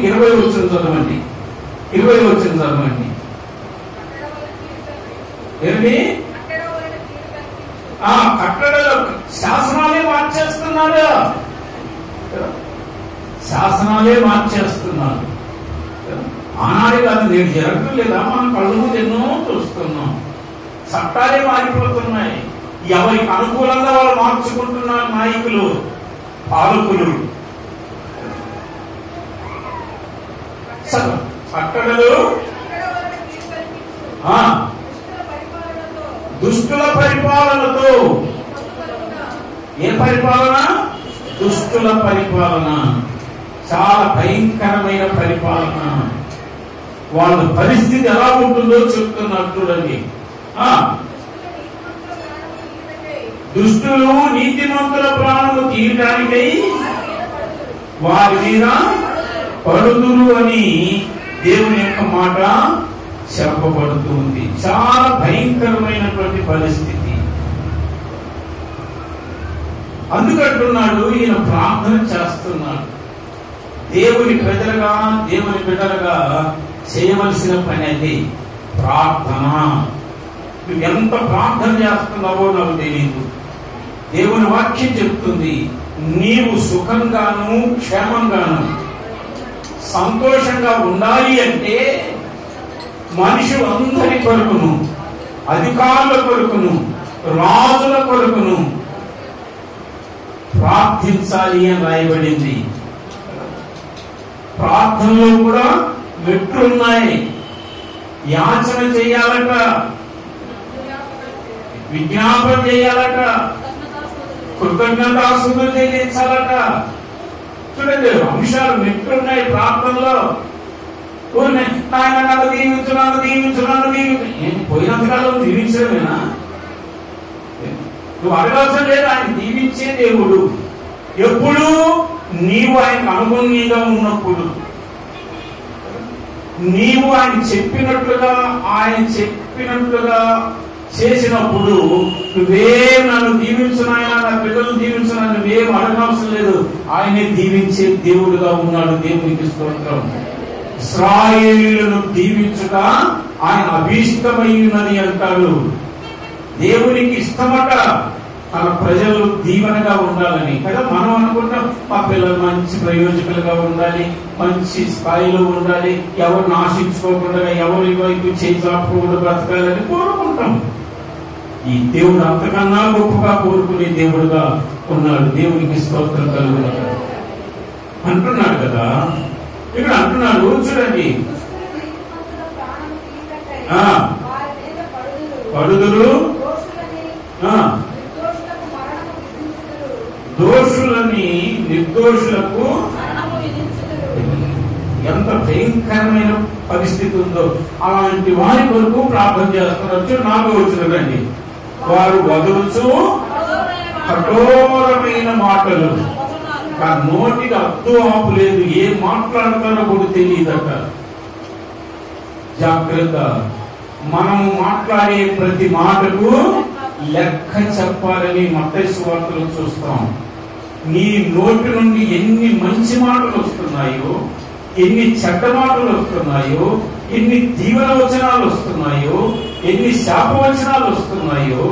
ఇరవై వచ్చిన చదవండి ఇరవై వచ్చిన చదవండి ఏమి? ఆ కట్టడలో శాసనాలే మార్చేస్తున్నారు. శాసనాలే మార్చేస్తున్నారు. ఆనాడు కాదు నేను జరగటం లేదా? మన కళ్ళు ముందు ఎన్నో చూస్తున్నాం. చట్టాలే మారిపోతున్నాయి. ఎవరికి అనుకూలంగా వాళ్ళు మార్చుకుంటున్నారు నాయకులు? పాలకులు. ఉండదు దుష్టుల పరిపాలనతో. ఏ పరిపాలన? దుష్టుల పరిపాలన. చాలా భయంకరమైన పరిపాలన. వాళ్ళ పరిస్థితి ఎలా ఉంటుందో చెప్తున్నారు చూడండి. దుష్టులు నీతిమంతుల ప్రాణము తీయటానికై వారి మీద పడుతురు అని దేవుని యొక్క మాట చెప్పబడుతూ ఉంది చాలా భయంకరమైనటువంటి పరిస్థితి. అందుకంటున్నాడు ఈయన ప్రార్థన చేస్తున్నాడు. దేవుని ప్రజలుగా దేవుని బిడ్డలుగా చేయవలసిన పని అది ప్రార్థన. నువ్వు ఎంత ప్రార్థన చేస్తున్నావో నాకు తెలియదు దేవుని వాక్యం చెప్తుంది నీవు సుఖంగాను క్షేమంగాను సంతోషంగా ఉండాలి అంటే మనుషులందరి కొరకును అధికారుల కొరకును రాజుల కొరకును ప్రార్థించాలి అని రాయబడింది. ప్రార్థనలో కూడా మెట్లున్నాయి. యాచన చేయాలట. విజ్ఞాపన చేయాలట. కృతజ్ఞతాసులు చెల్లించాలట. చూడండి అంశాలు మెట్లున్నాయి ప్రార్థనలో ఊరినే, నాయన నన్ను దీవించు నన్ను దీవించు. నన్ను దీవించు ఏంటి పోయినంతకాలం దీవించడమేనా? నువ్వు అడగవలసిన లేదు ఆయన దీవించే దేవుడు. ఎప్పుడు నీవు ఆయనకు అనుగుణ్యంగా ఉన్నప్పుడు నీవు ఆయన చెప్పినట్లుగా ఆయన చెప్పినట్లుగా చేసినప్పుడు నువ్వేం నన్ను దీవించున్నాయన నా పిల్లలు దీవించున్నా నువ్వేం అడగాల్సిన లేదు. ఆయనే దీవించే దేవుడుగా ఉన్నాడు దేవునికి స్తోత్రం. ఇస్రాయేలీలను దీవించుట ఆయన అభీష్టమై అంటాడు. దేవునికి ఇష్టమట తన ప్రజలు దీవెనగా ఉండాలని. కదా మనం అనుకుంటాం మా పిల్లలు మంచి ప్రయోజకులుగా ఉండాలి మంచి స్థాయిలో ఉండాలి ఎవరిని ఆశించుకోకుండా ఎవరు వైపు చేసాపకుండా బ్రతకాలని కోరుకుంటాం. ఈ దేవుడు అంతకన్నా గొప్పగా కోరుకునే దేవుడుగా ఉన్నాడు దేవునికి స్తోత్రం కలుగున అంటున్నాడు కదా? ఇక్కడ అంటున్నాడు చూడండి. ఆ. పడుదురు. ఆ, దోషులని నిర్దోషులకు ఎంత భయంకరమైన పరిస్థితి ఉందో. అలాంటి వారి కొరకు ప్రార్థన చేస్తున్నారు. నాలుగో వచ్చిన రండి వారు వదలుచు కఠోరమైన మాటలు. ఆ నోటికి అద్దు ఆపు లేదు. ఏం మాట్లాడతారో కూడా తెలియదట. జాగ్రత్త. మనం మాట్లాడే ప్రతి మాటకు లెక్క చెప్పాలని మత్తయి వార్తలు చూస్తాం. నీ నోటి నుండి ఎన్ని మంచి మాటలు వస్తున్నాయో ఎన్ని చెడ్డ మాటలు వస్తున్నాయో ఎన్ని దీవెన వచనాలు వస్తున్నాయో ఎన్ని శాపవచనాలు వస్తున్నాయో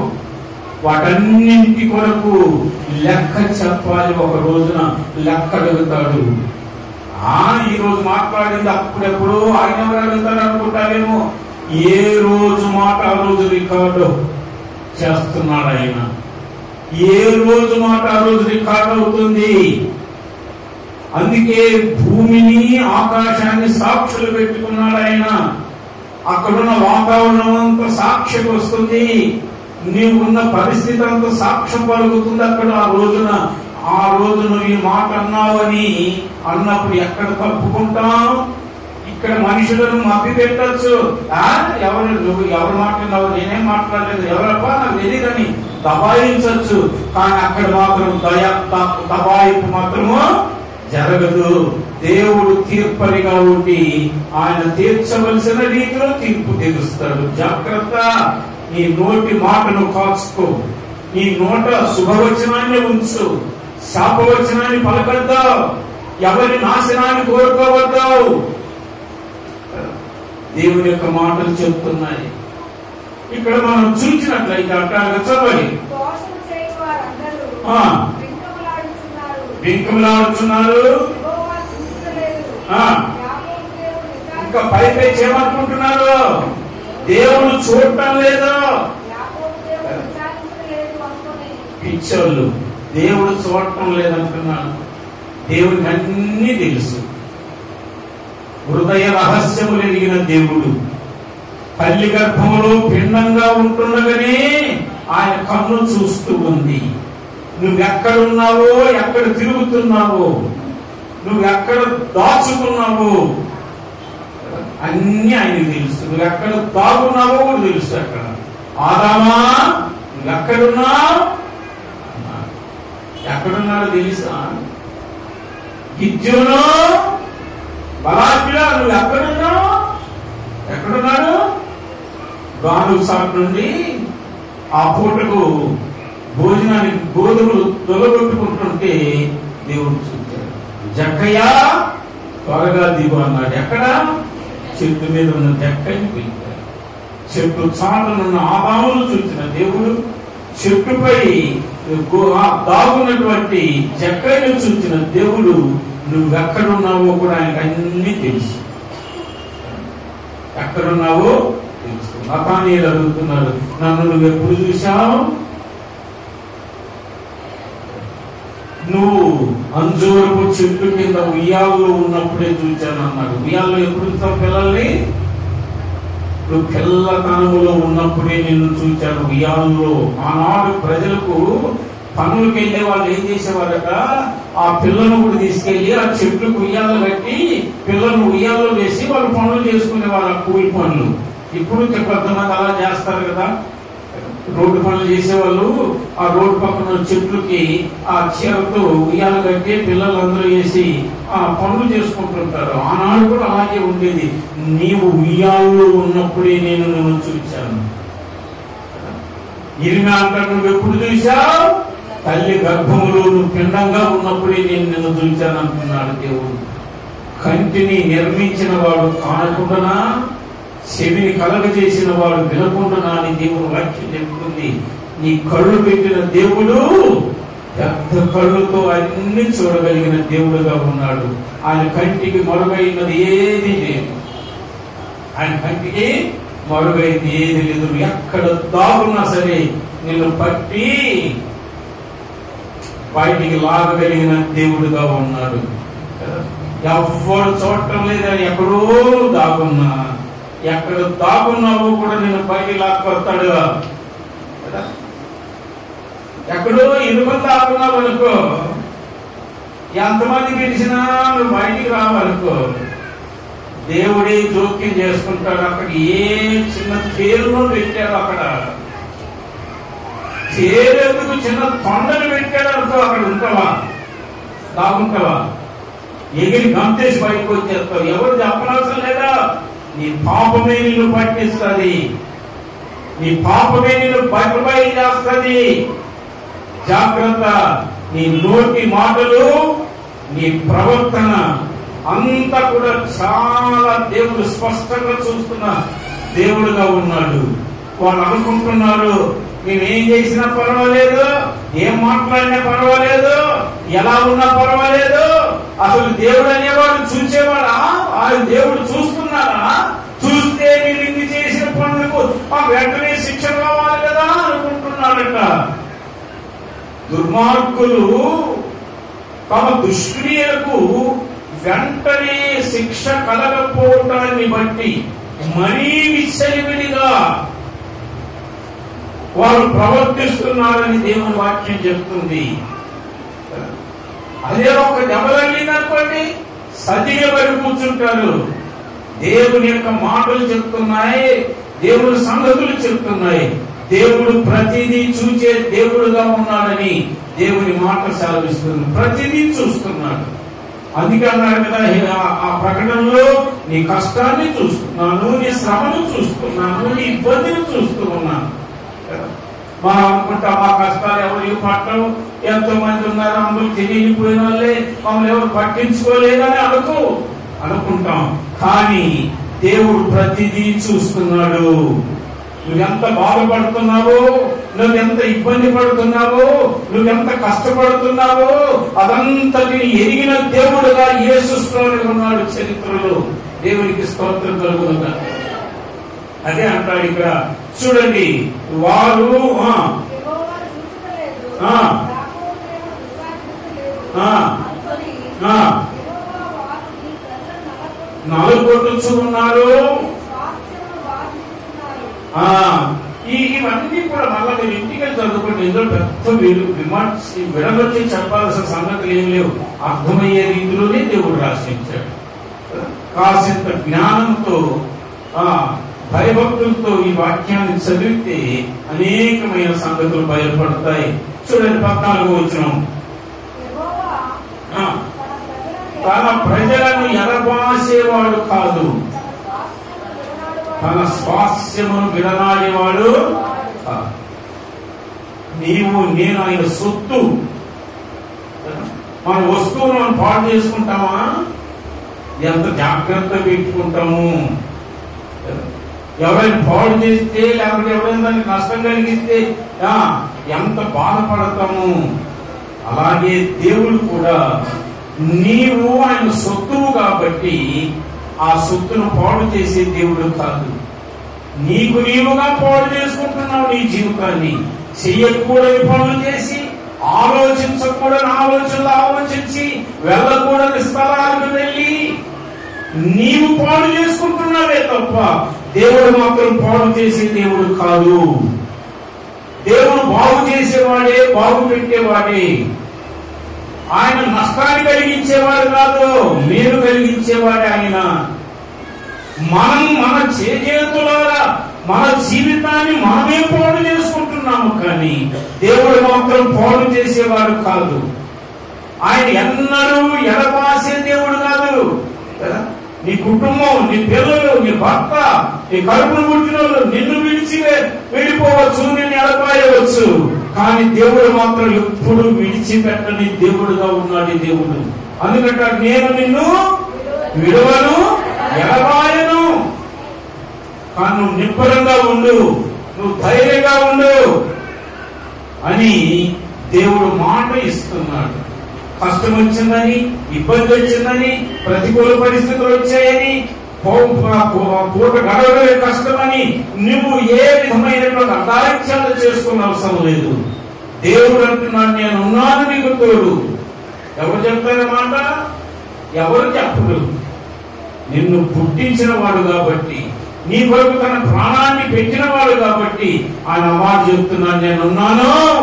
వాటన్నింటి కొరకు లెక్క చెప్పాలి ఒక రోజున లెక్క అడుగుతాడు ఆ ఈ రోజు మాట్లాడింది అప్పుడెప్పుడు ఆయన ఎవరు అడుగుతాడు అనుకుంటారేమో? ఏ రోజు మాట ఆ రోజు రికార్డు చేస్తున్నాడు ఆయన. ఏ రోజు మాట ఆ రోజు రికార్డు అవుతుంది? అందుకే భూమిని ఆకాశాన్ని సాక్షులు పెట్టుకున్నాడు ఆయన. అక్కడున్న వాతావరణం అంతా సాక్ష్యం వస్తుంది. నీవున్న పరిస్థితి అంతా సాక్ష్యం పలుకుతుంది అక్కడ ఆ రోజున. ఆ రోజు నువ్వు ఈ మాట అన్నావని అన్నప్పుడు ఎక్కడ తప్పుకుంటాం ఇక్కడ మనుషులను మభ్య పెట్టచ్చు ఆ? ఎవరు నువ్వు ఎవరు మాట్లాడినావు? నేనేం మాట్లాడలేదు. ఎవరప్పా నాకు తెలియదని దబాయించవచ్చు కానీ అక్కడ మాత్రం దయా దబాయింపు మాత్రము జరగదు. దేవుడు తీర్పరిగా ఉండి ఆయన తీర్చవలసిన రీతిలో తీర్పు తీరుస్తాడు. జాగ్రత్త. నీ నోటి మాటను కాచుకో. నీ నోట శుభవచనాన్ని ఉంచు. శాపవచనాన్ని పలకద్దా ఎవరి నాశనాన్ని కోరుకోవద్దావు. దేవుని యొక్క మాటలు చెప్తున్నాయి. ఇక్కడ మనం చూసినట్లయితే అక్కడ చదవాలి దోషము ఇంకా పై ఆ. ఏమనుకుంటున్నారు దేవుడు ఇంకా పైపై దేవుడు చూడటం లేదు. దేవుడు పిచ్చోళ్ళు దేవుడు చూడటం లేదంటున్నాను దేవుడికి అన్ని తెలుసు. హృదయ రహస్యములు ఎదిగిన దేవుడు. తల్లి గర్భములో భిన్నంగా ఉంటుండగానే ఆయన కన్ను చూస్తూ ఉంది. నువ్వెక్కడున్నావో ఎక్కడ తిరుగుతున్నావో నువ్వెక్కడ దాచుకున్నావు అన్ని ఆయనకు తెలుసు. నువ్వు ఎక్కడ దాగున్నావో కూడా తెలుసు అక్కడ. ఆదామా నువ్వు ఎక్కడున్నావు ఎక్కడున్నాడో తెలుసా? గిద్యోను బలాజ్ఞ నువ్వు ఎక్కడున్నావు ఎక్కడున్నాడు? గాను సాట్ నుండి ఆ పూటకు భోజనానికి గోధుమలు తొలగొట్టుకుంటుంటే దేవుడు చూచాడు. జక్కయ్య త్వరగా దిగు అన్నాడు. ఎక్కడ? చెట్టు మీద ఉన్న జక్కయ్యని పిలిచాడు చెట్టు చాటునున్న ఆదాములు చూసిన దేవుడు చెట్టుపై దాగున్నటువంటి జక్కయ్యను చూసిన దేవుడు నువ్వెక్కడున్నావో కూడా ఆయనకు అన్ని తెలుసు. ఎక్కడున్నావో తెలుసు. నతానీయులు అడుగుతున్నాడు నన్ను నువ్వు ఎప్పుడు చూశావు? నువ్వు అంజూరపు చెట్టు కింద ఉయ్యాల్లో ఉన్నప్పుడే చూచాను అన్నాడు. ఉయ్యాల్లో ఎప్పుడు చూస్తావు పిల్లల్ని? నువ్వు పిల్లతనములో ఉన్నప్పుడే నిన్ను చూచాను. ఉయ్యాల్లో ఆనాడు ప్రజలకు పనులకు వెళ్ళే వాళ్ళు ఏం చేసేవారట? ఆ పిల్లను కూడా తీసుకెళ్ళి ఆ చెట్టుకు ఉయ్యాలు కట్టి పిల్లలు ఉయ్యాల్లో వేసి వాళ్ళు పనులు చేసుకునే ఆ కూలి పనులు. ఇప్పుడు కొంతమంది అలా చేస్తారు కదా. రోడ్డు పనులు చేసేవాళ్ళు ఆ రోడ్డు పక్కన చెట్లకి ఆ చీరతో ఉయ్యాలు కట్టి పిల్లలందరూ వేసి ఆ పనులు చేసుకుంటుంటారు. ఆనాడు కూడా అలాగే ఉండేది. నీవు ఉయ్యాల్లో ఉన్నప్పుడే నేను నిన్ను చూచాను. ఇరిమి అంటాడు నువ్వు ఎప్పుడు చూశావు? తల్లి గర్భములో నువ్వు పిండంగా ఉన్నప్పుడే నేను నిన్ను చూశాను అంటున్నాడు దేవుడు. కంటిని నిర్మించిన వాడు కానకుండానా చెవిని కలగజేసిన వాడు వినకుండా అని దేవుడు వాక్యం చెప్తుంది. నీ కళ్ళు పెట్టిన దేవుడు పెద్ద కళ్ళుతో అన్ని చూడగలిగిన దేవుడుగా ఉన్నాడు. ఆయన కంటికి మరుగైనది ఏది లేదు. ఆయన కంటికి మరుగైంది ఏది లేదు. ఎక్కడ దాగున్నా సరే నిన్ను పట్టి బయటికి లాగగలిగిన దేవుడుగా ఉన్నాడు. ఎవ్వరు చూడటం లేదని ఎక్కడో దాగున్నా. ఎక్కడ దాగున్నావో కూడా నేను పైకి లాక్కొస్తాడు. కదా? ఎక్కడో ఇరుమని దాక్కున్నావు అనుకో ఎంతమంది పిలిచినా నువ్వు బయటికి రావనుకో దేవుడే జోక్యం చేసుకుంటాడు. అక్కడ ఏ చిన్న పేరును పెట్టాడు అక్కడ. చేరేందుకు చిన్న తొండలు పెట్టాడు అనుకో అక్కడ ఉంటావా? దాగుంటావా ఎగిరి గంతేసి బయటకు వచ్చేస్తావు. ఎవరు చెప్పనవసరం లేదా? నీ పాపమే నిన్ను పట్టిస్తుంది. నీ పాపమే నిన్ను బయటపై చేస్తుంది. జాగ్రత్త నీ నోటి మాటలు నీ ప్రవర్తన అంతా కూడా చాలా దేవుడు స్పష్టంగా చూస్తున్న దేవుడుగా ఉన్నాడు. వాళ్ళు అనుకుంటున్నారు మేమేం చేసినా పర్వాలేదు ఏం మాట్లాడినా పర్వాలేదు ఎలా ఉన్నా పర్వాలేదు అసలు దేవుడు అనేవాడు చూసేవాడా? ఆయన దేవుడు చూస్తున్నాడా? చూస్తే మీరు ఇన్ని చేసిన పనులకు ఆ వెంటనే శిక్ష కావాలి కదా అనుకుంటున్నాడట. దుర్మార్గులు తమ దుష్క్రియలకు వెంటనే శిక్ష కలగపోవటాన్ని బట్టి మరీ విచ్చలివిడిగా వారు ప్రవర్తిస్తున్నారని దేవుని వాక్యం చెప్తుంది. అదే ఒక దెబ్బలగిందనుకోండి సతిగా పడి కూర్చుంటారు. దేవుని యొక్క మాటలు చెప్తున్నాయి దేవుని సంగతులు చెప్తున్నాయి. దేవుడు ప్రతిదీ చూచే దేవుడుగా ఉన్నాడని దేవుని మాట సెలవిస్తుంది ప్రతిదీ చూస్తున్నాడు. అందుకే అన్నాడు కదా ఆ- ఆ ప్రకటనలో నీ కష్టాన్ని చూస్తున్నాను నీ శ్రమను చూస్తున్నాను నీ ఇబ్బందిని చూస్తూ ఉన్నాను. కదా. మనం అనుకుంటాం మా కష్టాలు ఎవరు పట్టం ఎంతో మంది ఉన్నారు? అందులో తెలియపోయిన వాళ్ళే. మమ్మల్ని ఎవరు పట్టించుకోలేదని అనుకో అనుకుంటాం. కానీ దేవుడు ప్రతిదీ చూస్తున్నాడు. నువ్వెంత బాధపడుతున్నావో నువ్వెంత ఇబ్బంది పడుతున్నావో నువ్వెంత కష్టపడుతున్నావో అదంతటిని ఎరిగిన దేవుడుగా యేసుస్వామి ఉన్నాడు చరిత్రలో. దేవునికి స్తోత్రం కలుగునుగా అదే అంటాడు ఇక్కడ. చూడండి వారు నలుగొట్టుచు ఉన్నారు ఇవన్నీ కూడా మళ్ళా మీరు ఇంటికి వెళ్ళి చదువుకోండి. ఇందులో పెద్ద వీరు విమర్శ విడమర్చి చెప్పాల్సిన సంగతులు ఏం లేవు. అర్థమయ్యే రీతిలోనే దేవుడు రాసించాడు కాసింత జ్ఞానంతో భయభక్తులతో ఈ వాక్యాన్ని చదివితే అనేకమైన సంగతులు బయలుపడతాయి. చూడండి పద్నాలుగు వచ్చిన తన ప్రజలను ఎరబాసేవాడు కాదు. తన స్వాస్యమును విడనాడేవాడు. నీవు నేను ఆయన సొత్తు. మన వస్తువులను పాడు చేసుకుంటామా? ఎంత జాగ్రత్త పెట్టుకుంటాము? ఎవరైనా పాడు చేస్తే లేకపోతే ఎవరైనా దానికి నష్టం కలిగిస్తే ఎంత బాధపడతాము? అలాగే దేవుడు కూడా నీవు ఆయన సొత్తువు కాబట్టి ఆ సొత్తును పాడు చేసే దేవుడు కాదు. నీకు నీవుగా పాడు చేసుకుంటున్నావు నీ జీవితాన్ని. చెయ్యకూడని పనులు చేసి ఆలోచించకూడని ఆలోచనలు ఆలోచించి వెళ్ళకూడని స్థలాలకు వెళ్ళి నీవు పాడు చేసుకుంటున్నావే తప్ప దేవుడు మాత్రం పాడు చేసే దేవుడు కాదు. దేవుడు బాగు చేసేవాడే బాగు పెట్టేవాడే. ఆయన నష్టాన్ని కలిగించేవాడు కాదు మేలు కలిగించేవాడే ఆయన. మనం మన చేతులారా మన జీవితాన్ని మనమే పాడు చేసుకుంటున్నాము కానీ దేవుడు మాత్రం పాడు చేసేవాడు కాదు. ఆయన ఎన్నడూ ఎడబాసే దేవుడు కాదు. కదా? నీ కుటుంబం నీ పిల్లలు నీ భర్త నీ కడుపును పుట్టిన నిన్ను విడిచి విడిపోవచ్చు నిన్ను ఎడపాయవచ్చు. కానీ దేవుడు మాత్రం ఎప్పుడు విడిచిపెట్టని దేవుడుగా ఉన్నాడు ఈ దేవుడు. అందుకంటే నేను నిన్ను విడవను ఎడబాయను. కానీ నువ్వు నిబ్బరంగా ఉండు నువ్వు ధైర్యంగా ఉండు అని దేవుడు మాట ఇస్తున్నాడు. కష్టం వచ్చిందని ఇబ్బంది వచ్చిందని ప్రతికూల పరిస్థితులు వచ్చాయని పో- పూట గడవడమే కష్టమని నువ్వు ఏ విధమైనటువంటి అదారిత్యాలు చేసుకున్న అవసరం లేదు. దేవుడు అంటున్నాడు నేను ఉన్నాను నీకు తోడు. ఎవరు చెప్తారన్నమాట మాట? ఎవరు చెప్పడు నిన్ను పుట్టించిన వాడు కాబట్టి నీ కొరకు తన ప్రాణాన్ని పెట్టిన వాడు కాబట్టి ఆయన మాట చెప్తున్నాను నేను ఉన్నాను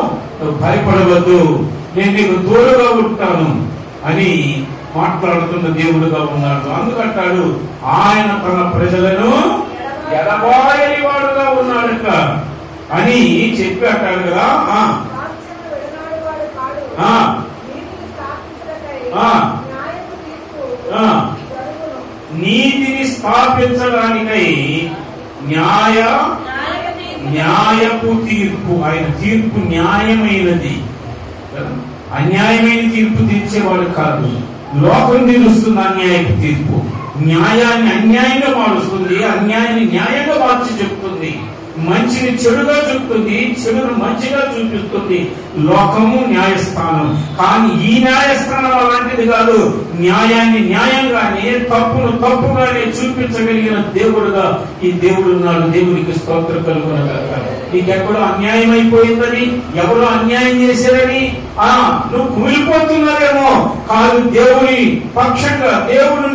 భయపడవద్దు. నేను నీకు తోడుగా ఉంటాను. అని మాట్లాడుతున్న దేవుడుగా ఉన్నాడు అందుకంటాడు ఆయన తన ప్రజలను ఎడబాయని వాడుగా ఉన్నాడట అని చెప్పి అంటాడు కదా ఆ, ఆ. ఆ. ఆ. నీతిని స్థాపించడానికై న్యాయ న్యాయపు తీర్పు ఆయన తీర్పు న్యాయమైనది కదా? అన్యాయమైన తీర్పు తీర్చేవాడు కాదు. లోకం తీరుస్తుంది అన్యాయపు తీర్పు. న్యాయాన్ని అన్యాయంగా మారుస్తుంది అన్యాయాన్ని న్యాయంగా మార్చి చెప్తుంది. మంచిని చెడుగా చూపుతుంది చెడును మంచిగా చూపిస్తుంది. లోకము న్యాయస్థానం. కానీ ఈ న్యాయస్థానం అలాంటిది కాదు. న్యాయాన్ని న్యాయంగానే తప్పును తప్పుగానే చూపించగలిగిన దేవుడుగా ఈ దేవుడు ఉన్నాడు. దేవునికి స్తోత్ర కలుగునగాక. నీకెక్కడో అన్యాయం అయిపోయిందని ఎవరో అన్యాయం చేశారని ఆ నువ్వు కుమిలిపోతున్నారేమో కాదు దేవుని పక్షంగా దేవుడు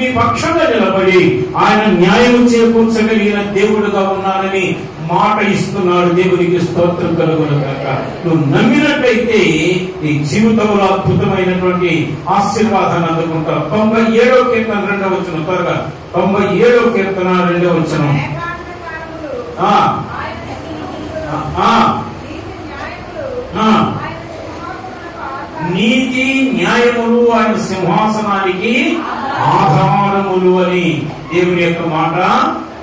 నీ పక్షంగా నిలబడి ఆయన న్యాయం చేకూర్చగలిగిన దేవుడుగా ఉన్నానని మాట ఇస్తున్నాడు దేవునికి స్తోత్రం కలుగునగాక నువ్వు నమ్మినట్టయితే నీ జీవితంలో అద్భుతమైనటువంటి ఆశీర్వాదాన్ని అందుకుంటావు. తొంభై ఏడో కీర్తన రెండవ వచ్చిన త్వరగా. తొంభై ఏడో కీర్తన రెండవ వచ్చిన ఆ. నీతి న్యాయములు ఆయన సింహాసనానికి ఆధారములు అని దేవుని యొక్క మాట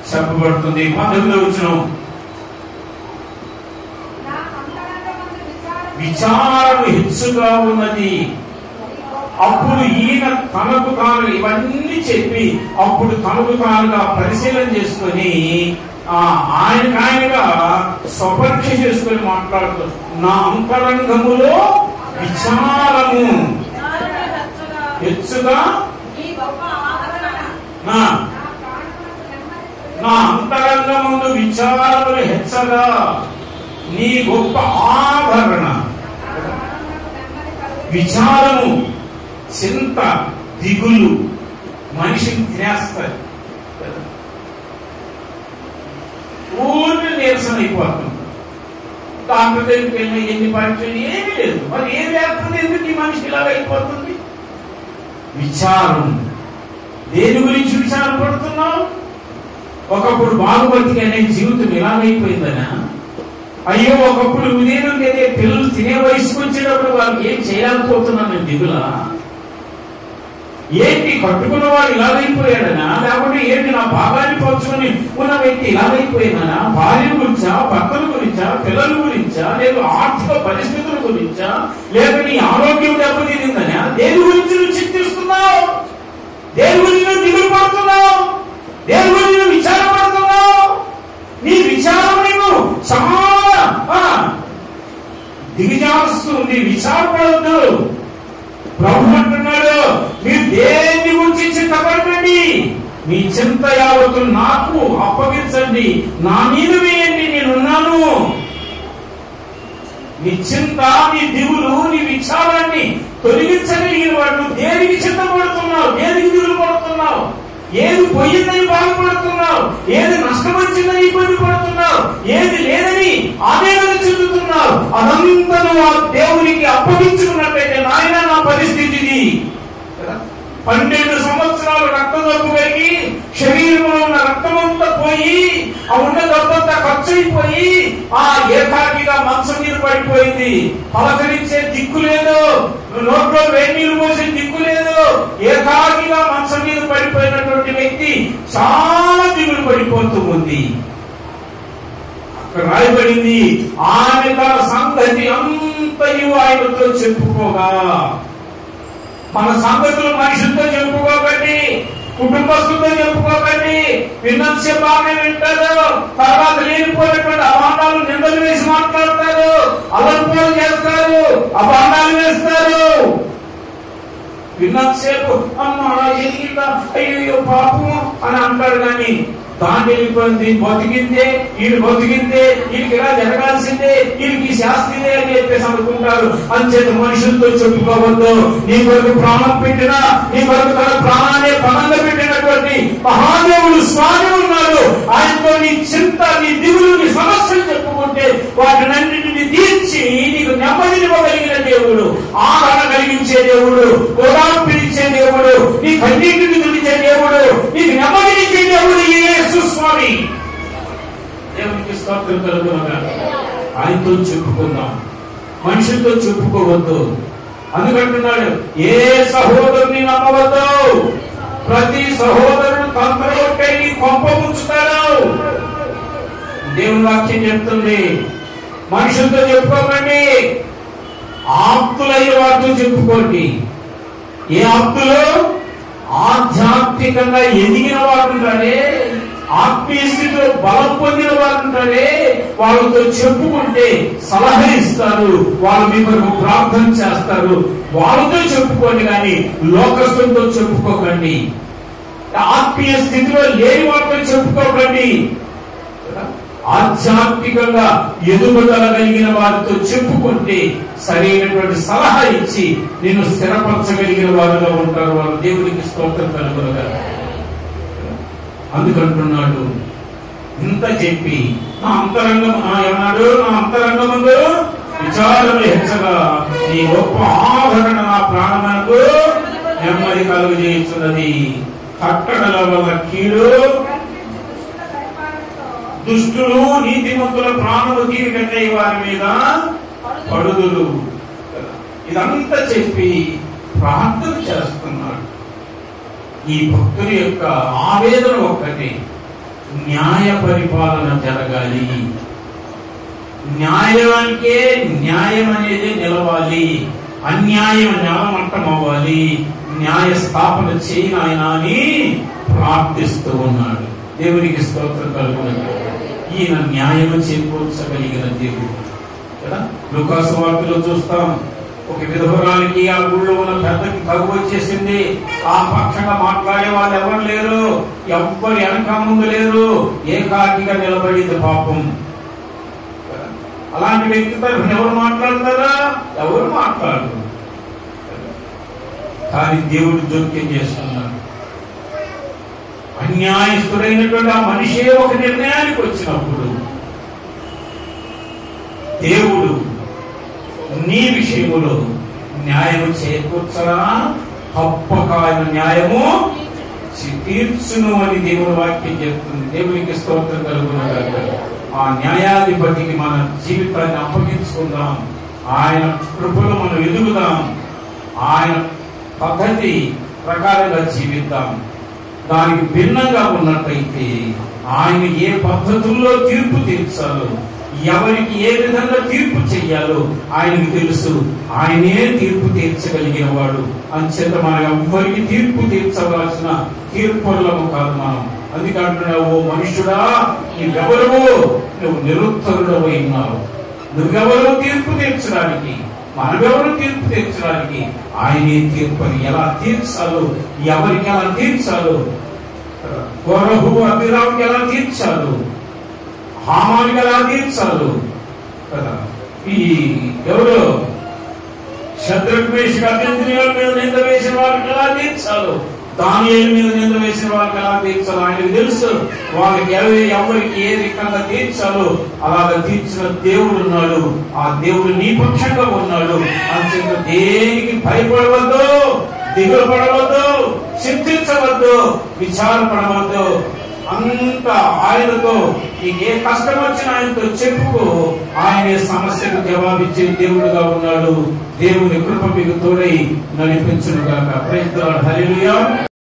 చెప్పబడుతుంది. పంతొమ్మిదో వచ్చిన నా విచారము హెచ్చుగా ఉన్నది. అప్పుడు ఈయన తనకు తాను ఇవన్నీ చెప్పి అప్పుడు తనకు తానుగా పరిశీలన చేసుకొని ఆ ఆయనకు ఆయనగా స్వపరీక్ష చేసుకొని మాట్లాడుతూ నా అంతరంగములో విచారము. హెచ్చుగా? నా. నా అంతరంగముందు విచారములు హెచ్చగా. నీ గొప్ప ఆభరణ విచారము చింత దిగులు మనిషిని తినేస్తాయి. పూర్తి నీరసన అయిపోతుంది. డాక్టర్ దగ్గరికి వెళ్ళి ఎన్ని పరీక్షలు ఏమీ లేదు. మరి ఏం లేకపోతే ఎందుకు ఈ మనిషి ఇలాగ అయిపోతుంది? విచారం. దేని గురించి విచారపడుతున్నావు? ఒకప్పుడు బాగుపడితే జీవితం ఇలాగైపోయిందనా? అయ్యో ఒకప్పుడు నేను ఏదే పిల్లలు తినే వయసుకు వచ్చేటప్పుడు వాళ్ళకి ఏం చేయలేకపోతున్నాను దిగులా? ఏంటి కట్టుకున్నవాడు ఇలాగైపోయాడనా లేకపోతే ఏంటి నా భాగాన్ని పంచుకొని ఉన్న వ్యక్తి ఇలాగైపోయిందనా భార్య గురించా భర్తల గురించా పిల్లల గురించా లేదు ఆర్థిక పరిస్థితుల గురించా లేక నీ ఆరోగ్యం దెబ్బతినిందనా? దేని గురించి నువ్వు చింతిస్తున్నావు? దేని గురించి నువ్వు దిగులు పడుతున్నావు దేని గురించి నువ్వు విచారం నీ విచారం నీకు చాలా ఆ, దిగజారుస్తుంది విచారపడద్దు. ప్రభు అంటున్నాడు మీరు దేన్ని గురించి చింతపడకండి మీ చింత యావత్తు నాకు అప్పగించండి. నా మీద వేయండి నేనున్నాను. నీ చింత నీ దిగులు నీ విచారాన్ని తొలగించగలిగిన వాడు దేనికి చింత ఏది పోయిందని బాధపడుతున్నావు? ఏది నష్టం వచ్చిందని ఇబ్బంది పడుతున్నావు? ఏది లేదని ఆవేదన చెందుతున్నావు? అదంతా నువ్వు ఆ దేవునికి అప్పగించుకున్నట్లయితే నాయన నా పరిస్థితి ఇది పన్నెండు సంవత్సరాలు రక్త దొరుకు కలిగి శరీరంలో ఉన్న రక్తమంతా పోయి ఆ ఉన్న డబ్బంతా ఖర్చు అయిపోయి ఆ ఏకాకిగా మంచం మీద పడిపోయింది. పలకరించే దిక్కు లేదు. నోట్లో వేడి నీళ్ళు పోసే దిక్కు లేదు. ఏకాకిగా మంచం మీద పడిపోయినటువంటి వ్యక్తి చాలా దిగులు పడిపోతూ ఉంది. అక్కడ రాయబడింది ఆమె తన సంగతి అంతయు ఆయనతో చెప్పుకోగా. మన సంగతులు మనుషులతో చెప్పుకోకండి కుటుంబస్తులతో చెప్పుకోకండి విన్నచ్చే బాగా వింటారు. తర్వాత లేనిపోయినటువంటి అభాండాలు నిందలు వేసి మాట్లాడతారు. అలంపాలు చేస్తారు అభాండాలు వేస్తారు. విన్నంతసేపు అమ్మ అలా అయ్యో పాపం అని అంటాడు కానీ తాను వెళ్ళిపోయింది బతికిందే వీడు బతికిందే వీళ్ళకి ఇలా జరగాల్సిందే వీళ్ళకి ఈ అని చెప్పేసి అనుకుంటారు. అంచేత మనుషులతో చెప్పుకోవద్దు. నీ కొరకు ప్రాణం పెట్టినా నీ కొరకు తన ప్రాణాన్ని పనంగా పెట్టినటువంటి మహాదేవుడు స్వామి ఉన్నాడు. ఆయనతో నీ చింత నీ దిగులు నీ సమస్యలు చెప్పుకుంటే వాటినన్నింటినీ తీర్చి నీకు నెమ్మదినివ్వగలిగిన దేవుడు ఆదరణ కలిగించే దేవుడు ఓదార్పినిచ్చే దేవుడు నీ కన్నీటిని తుడిచే దేవుడు నీకు నెమ్మదినిచ్చే దేవుడు ఈ యేసు స్వామి. దేవునికి స్తోత్రం కలుగునగా ఆయనతో చెప్పుకుందాం. మనుషులతో చెప్పుకోవద్దు. అందుకంటున్నాడు ఏ సహోదరుని నమ్మవద్దు. ప్రతి సహోదరుడు తంత్రొట్టై నీ కొంప ముంచుతాడు. దేవుని వాక్యం చెప్తుంది మనుషులతో చెప్పుకోకండి. ఆప్తులయ్యే వారితో చెప్పుకోండి. ఏ ఆప్తులు? ఆధ్యాత్మికంగా ఎదిగిన వారు ఉంటారే బలం పొందిన వారు వాళ్ళతో చెప్పుకుంటే సలహా ఇస్తారు వాళ్ళు మీ కొరకు ప్రార్థన చేస్తారు. వాళ్ళతో చెప్పుకోండి కానీ లోకస్తులతో చెప్పుకోకండి. ఆత్మీయ స్థితిలో లేని వాళ్ళతో చెప్పుకోకండి. ఆధ్యాత్మికంగా ఎదుగుదల కలిగిన వారితో చెప్పుకుంటే సరైనటువంటి సలహా ఇచ్చి నేను స్థిరపరచగలిగిన వారుగా ఉంటారు. వారు దేవునికి స్తోత్రం కలుగునగా అందుకంటున్నాడు ఇంత చెప్పి నా అంతరంగం ఆ ఏమన్నాడు నా అంతరంగముందు విచారము హెచ్చగా నీ గొప్ప ఆభరణ నా ప్రాణమునకు నెమ్మది కలుగు చేస్తున్నది కట్టడల వల్ల కీడు దుష్టులు నీతిమంతుల ప్రాణము తీరికై వారి మీద పడుదులు ఇదంతా చెప్పి ప్రార్థన చేస్తున్నాడు. ఈ భక్తుని యొక్క ఆవేదన ఒక్కటి. న్యాయ పరిపాలన జరగాలి. న్యాయానికే న్యాయం అనేది నిలవాలి. అన్యాయం నెలమట్టం అవ్వాలి న్యాయ స్థాపన చేయను ఆయన అని ప్రార్థిస్తూ ఉన్నాడు. దేవునికి స్తోత్రం కలుగునగా ఈయన న్యాయము చేకూర్చగలిగిన దేవుడు. కదా? లుకాసు వార్తలో చూస్తాం. ఒక విధవరానికి ఆ ఊళ్ళో ఉన్న పెద్దకి తగు వచ్చేసింది. ఆ పక్షంగా మాట్లాడే వాళ్ళు ఎవరు లేరు? ఎవ్వరు వెనక ముందు లేరు. ఏకాకిగా నిలబడింది పాపం. అలాంటి వ్యక్తి తరఫున ఎవరు మాట్లాడతారా? ఎవరు మాట్లాడరు. కానీ దేవుడు జోక్యం చేస్తున్నాడు. అన్యాయస్తుడైనటువంటి ఆ మనిషే ఒక నిర్ణయానికి వచ్చినప్పుడు దేవుడు నీ విషయములో న్యాయము చేకూర్చరా తప్పక న్యాయము తీర్చును అని దేవుని వాక్యం చెప్తుంది. దేవునికి స్తోత్రం కలుగునగాక ఆ న్యాయాధిపతికి మన జీవితాన్ని అప్పగించుకుందాం. ఆయన కృపలో మనం ఎదుగుదాం. ఆయన పద్ధతి ప్రకారంగా జీవిద్దాం. దానికి భిన్నంగా ఉన్నట్టయితే ఆయన ఏ పద్ధతుల్లో తీర్పు తీర్చాలో ఎవరికి ఏ విధంగా తీర్పు చెయ్యాలో ఆయనకు తెలుసు. ఆయనే తీర్పు తీర్చగలిగిన వాడు అంచేత మనం ఎవ్వరికి తీర్పు తీర్చవలసిన తీర్పులము కాదు మనం. అందుకంటున్నావు ఓ మనుషుడా నువ్వెవరు నువ్వు నిరుత్తరుడవై ఉన్నావు. నువ్వెవరు తీర్పు తీర్చడానికి? మనమెవరు తీర్పు తీర్చడానికి? ఆయనే తీర్పుని ఎలా తీర్చాలో ఎవరికి ఎలా తీర్చాలో కోరహు అభిరావుకి ఎలా తీర్చాలో హామానికి అలా తీర్చాలో కదా? ఈ ఎవరు? శత్రుఘ్నేష్ అభ్యంతరాల మీద నింద వేసిన వారికి ఎలా తీర్చాలు దానియేలు మీద నింద వేసిన వారికి ఎలా తీర్చాలి ఆయనకు తెలుసు వాళ్ళకి ఎవరి ఎవరికి ఏ రకంగా తీర్చాలో అలాగా తీర్చిన దేవుడు ఉన్నాడు. ఆ దేవుడు నీ పక్షంగా ఉన్నాడు. అంచేత దేనికి భయపడవద్దు దిగులు పడవద్దు చింతించవద్దు విచారపడవద్దు. అంత ఆయనతో నీకు ఏ కష్టం వచ్చిన ఆయనతో చెప్పుకో ఆయనే సమస్యకు జవాబిచ్చే దేవుడుగా ఉన్నాడు. దేవుని కృప మీకు తోడై నడిపించును గాక ప్రైజ్